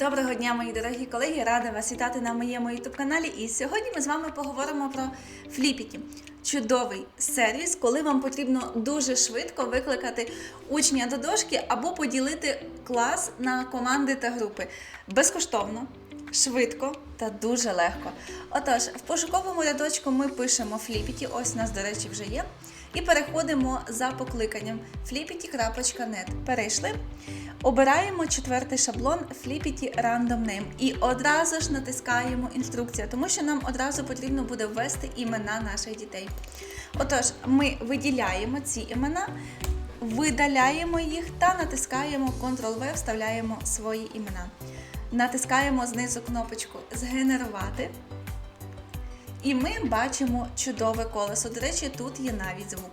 Доброго дня, мої дорогі колеги! Рада вас вітати на моєму youtube каналі. І сьогодні ми з вами поговоримо про фліпіті. Чудовий сервіс, коли вам потрібно дуже швидко викликати учня до дошки або поділити клас на команди та групи. Безкоштовно, швидко та дуже легко. Отож, в пошуковому рядочку ми пишемо фліпіті, ось у нас, до речі, вже є. І переходимо за покликанням flippity.net. Перейшли. Обираємо четвертий шаблон Flippity Random Name і одразу ж натискаємо інструкція, тому що нам одразу потрібно буде ввести імена наших дітей. Отож, ми виділяємо ці імена, видаляємо їх та натискаємо Ctrl-V, вставляємо свої імена. Натискаємо знизу кнопочку Згенерувати. І ми бачимо чудове колесо. До речі, тут є навіть звук.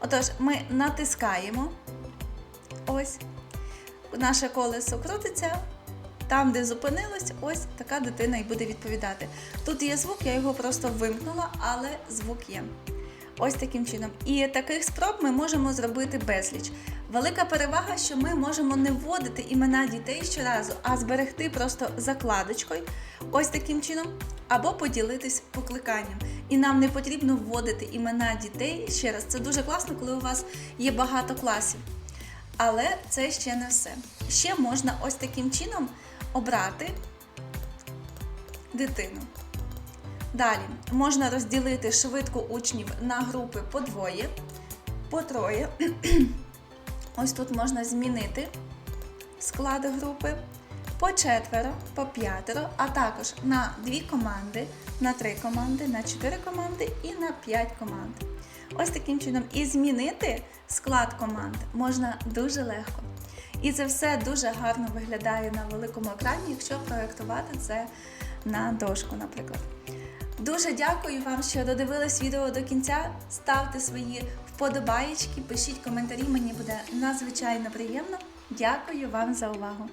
Отож, ми натискаємо. Ось. Наше колесо крутиться. Там, де зупинилось, ось така дитина і буде відповідати. Тут є звук, я його просто вимкнула, але звук є. Ось таким чином. І таких спроб ми можемо зробити безліч. Велика перевага, що ми можемо не вводити імена дітей щоразу, а зберегти просто закладочкою, ось таким чином, або поділитись покликанням. І нам не потрібно вводити імена дітей ще раз. Це дуже класно, коли у вас є багато класів. Але це ще не все. Ще можна ось таким чином обрати дитину. Далі можна розділити швидко учнів на групи по двоє, по троє. Ось тут можна змінити склад групи по четверо, по п'ятеро, а також на дві команди, на три команди, на чотири команди і на п'ять команд. Ось таким чином. І змінити склад команд можна дуже легко. І це все дуже гарно виглядає на великому екрані, якщо проєктувати це на дошку, наприклад. Дуже дякую вам, що додивились відео до кінця. Ставте свої вподобаєчки, пишіть коментарі, мені буде надзвичайно приємно. Дякую вам за увагу!